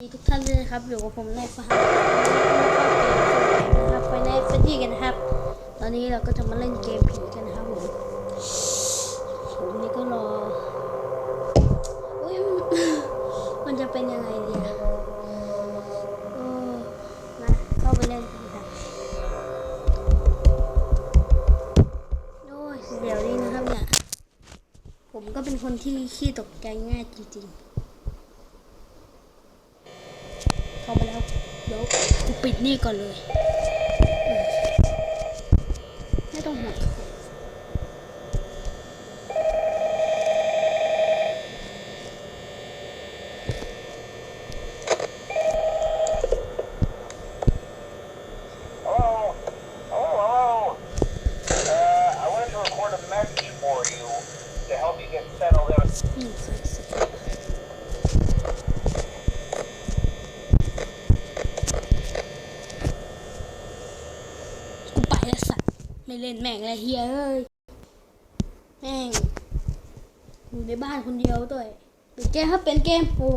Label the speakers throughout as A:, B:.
A: ดีทุกท่านเลยนะครับอยู่กับผมในฟาร์มนะครับไปในพื้นที่กันนะครับ ตอนนี้เราก็จะมาเล่นเกมผีกันนะครับผมผมนี่ก็รออุ้ยมันจะเป็นยังไงดีอะโอ้มาเข้าไปเล่นกันครับโอ้ยเดี๋ยวนี้นะครับเนี่ยผมก็เป็นคนที่ขี้ตกใจง่ายจริงๆ เข้าไปแล้วเดี๋ยวกูปิดนี่ก่อนเลย ไม่ต้องห่วงครับ
B: Hello? Hello? Uh, I wanted to record a message for you to help you get settled in.
A: อืมใส่ใส่กูไปแล้วสัตว์ ไม่เล่นแม่งเลยเฮียเอ้ยแม่งอยู่ในบ้านคนเดียวด้วยเป็นเกมครับเป็นเกมโอ้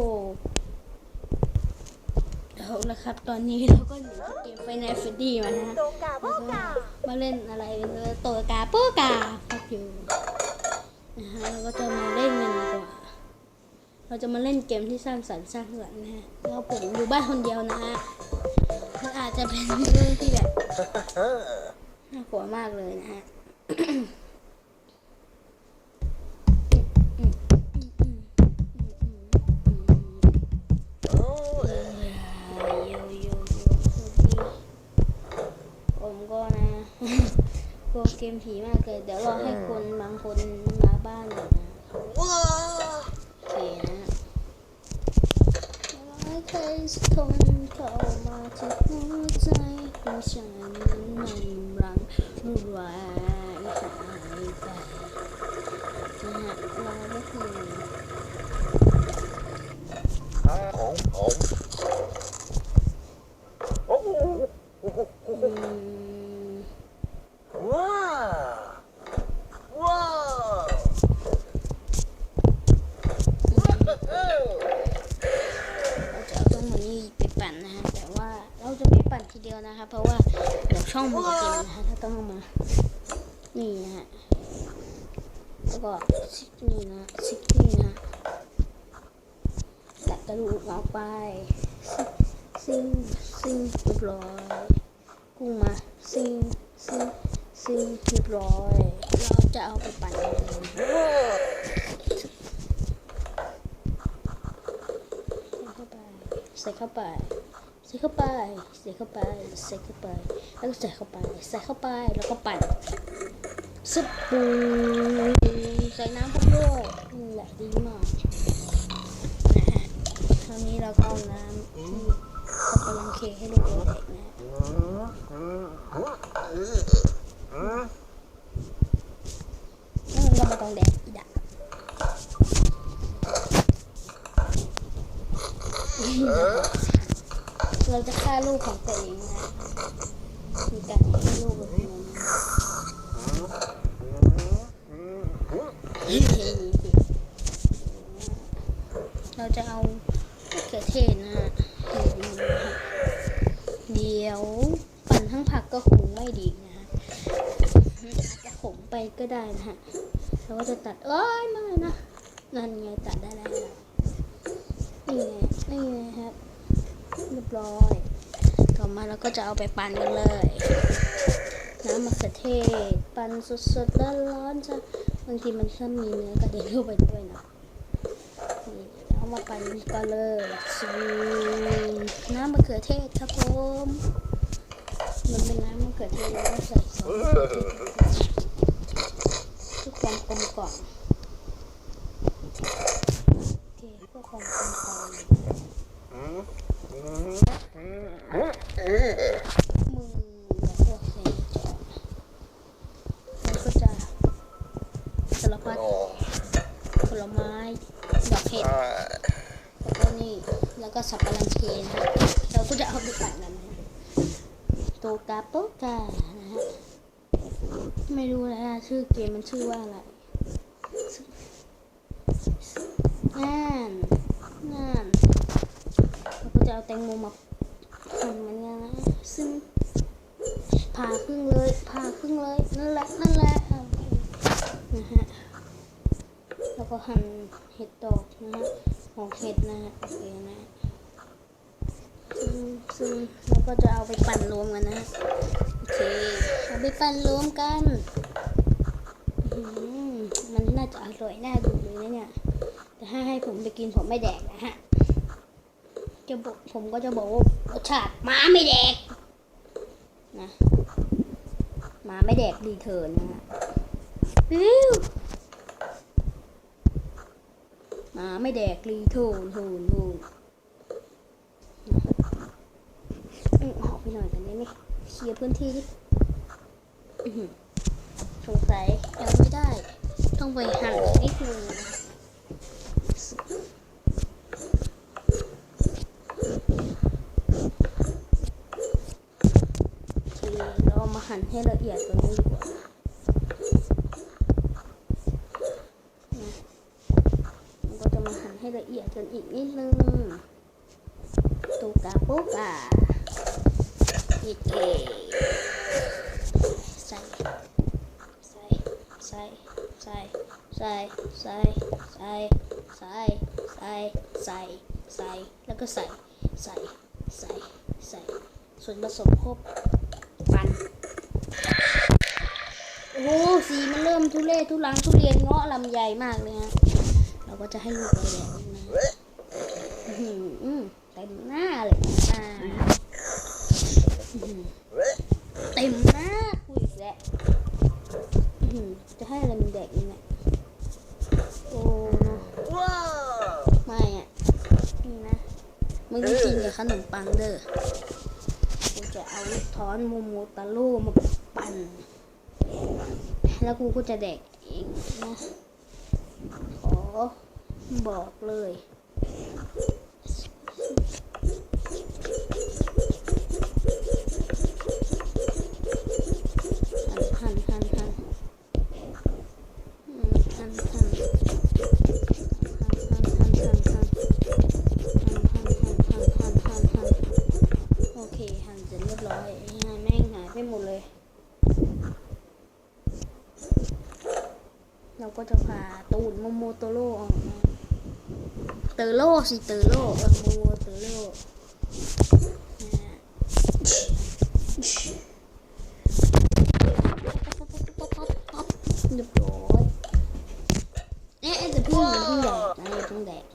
A: เอาละครับ ตอนนี้เราก็อยู่ที่เกมไฟในฟดี้มานะฮะมาเล่นอะไรเออตัวกาโปกาพักอยู่นะฮะเราก็จะมาเล่นกันดีกว่า เราจะมาเล่นเกมที่สร้างสรรค์สร้างสรรค์นะฮะแล้วผมอยู่บ้านคนเดียวนะฮะมันอาจจะเป็นเรื่องที่แบบ น่ากลัวมากเลยนะฮะกลัวเกมผีมากเลยเดี๋ยวรอให้คนบางคนมาบ้านก่อนนะโอเคนะไม่เคยสักคนเข้ามาที่หัวใจของฉันมัน รังรุนแรงหายไปนะฮะเราก็คือ
B: Home, home. Oh!
A: อืม
B: Wow! Wow!
A: เราจะเอาตรงนี้ไปปั่นนะฮะแต่ว่าเราจะไม่ปั่นทีเดียวนะคะเพราะว่าเดี๋ยวช่องมันจะเต้องเอามา นี่นะฮะแล้วก็ซิกนี่นะซิกนี่นะแตัดกระดูกออกไปซิงซิงเรียบร้อยกุ้งมาซิงซิงซิงเรียบร้อย เราจะเอาไปปั่นกันใส่เข้าไปใส่เข้าไปใส่เข้าไปใส่เข้าไปใส่เข้าไป แล้วก็ใส่เข้าไป ใส่เข้าไป แล้วก็ปั่นซึบปูใส่น้ำเข้าด้วยนี่แหละดีมากนะฮะคราวนี้เราก็เอาน้ำที่สับปะรังเคให้ลูกเด็กนะฮะแล้วมันก็มาต้องแดกอีดะเราจะฆ่าลูกของตัวเองนะ ฮะมีการฆ่าลูกแบบนี้เราจะเอามะเขือเทศนะฮะเดี๋ยวปั่นทั้งผักก็คงไม่ดีนะฮะอาจจะขมไปก็ได้นะฮะเราก็จะตัดเอ้ยไม่นะนั่นไงตัดได้แล้วนะนี่ไงนี่ไงครับเรียบร้อย ต่อมาเราก็จะเอาไปปั่นกันเลย น้ำมะเขือเทศ ปั่นสดๆร้อนๆจะบางทีมันก็มีเนื้อกระเด็นเข้าไปด้วยนะนี่เอามาปั่นกันเลยสวีน้ำมะเขือเทศครับผมมันเป็นน้ำมะเขือเทศแล้วก็ใส่ซอสเพื่อความกลมกล่อมโอเคเพื่อความกลมกล่อม มึงอย่าพวกเซจอมันก็จะสารพัดผลไม้ดอกเห็ดแล้วก็นี่แล้วก็สับปะรังเคนเราก็จะเอาไปปั่นกันนะฮะโตกาโปกานะฮะไม่รู้นะชื่อเกมมันชื่อว่าอะไรนั่นนั่นแล้วก็แตงโมมา หั่นมันเนี่ยนะซึ่งผ่าครึ่งเลยผ่าครึ่งเลยนั่นแหละนั่นแหละนะฮะแล้วก็หั่นเห็ดดอกนะฮะหอกเห็ดนะฮะโอเคนะซึ่งซึ่งเราก็จะเอาไปปั่นรวมกันนะฮะโอเคเอาไปปั่นรวมกันมันน่าจะอร่อยน่าดูเลยนะเนี่ยแต่ถ้าให้ผมไปกินผมไม่แดกนะฮะ จะบอกผมก็จะบอกว่ารสชาติหมาไม่แดกนะหมาไม่แดกรีเทิร์นนะฮะวิวหมาไม่แดกรีเทิร์นทูนทูนอืมออกไปหน่อยกันได้ไหมเคลียร์พื้นที่สงสัยยังไม่ได้ ต้องไปหั่นนิดนึงนะ ทีเราเอามา หั่นให้ละเอียดกว่านี้ดีกว่านะมันก็จะมาหั่นให้ละเอียดกันอีกนิดนึงตูกาปุ๊กาอีกเอใส่ใส่ใส่ใส่ใส่ใส่ใส่ใส่ใส่ใส่ใส่แล้วก็ใส่ใส่ใส่ใส่ส่วนผสมครบ ปัน โอ้โหสีมันเริ่มทุเรศทุลังทุเรียนเงาะลำไยมากเลยฮะเราก็จะให้ลูกเราแดกนะอื้อหืออื้อเต็มหน้าเลยอ่าเต็มหน้าคุยแล้วจะให้อะไรมันแดกนี่เนี่ยโอ้
B: Whoa!
A: ไม่อะนี่นะมึงต้องกินกับขนมปังเด้อกูจะเอาลูกท้อนโมโมตาโร่มาปั่น แล้วกูก็จะแดกเองนะ ขอบอกเลย ก็จะพาตูนโมโมโตโร่ออกมาเตอโร่สิเตอโร่เออโมโมเตอโร่เรียบร้อยเอ๊ะแต่พึ่งมันพิ่งแดกนะพิ่งแดก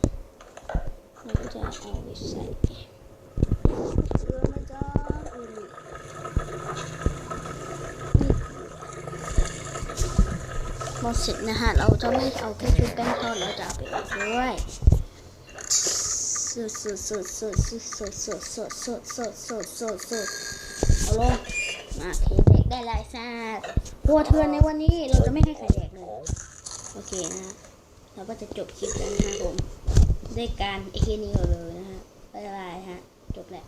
A: เราก็จะเอาไปใส่ เชื่อนะจ๊ะอืมพ อเสร็จนะฮะ เราจะไม่เอาแค่ชุดแป้งทอดเราจะเอาไปอบด้วยสุดสุดสุดสุดสุดสุดสุดสุดสุดสุดสุดสุดสุดเอาลงมาเทแดกได้ลายซาดหัวเทือนในวันนี้เราจะไม่ให้ใครแดกเลย โอเคนะ เราก็จะจบคลิปแล้วนะครับผมด้วยการไอ้แค่นี้เลยนะฮะบ๊ายบายฮะ จบแล้ว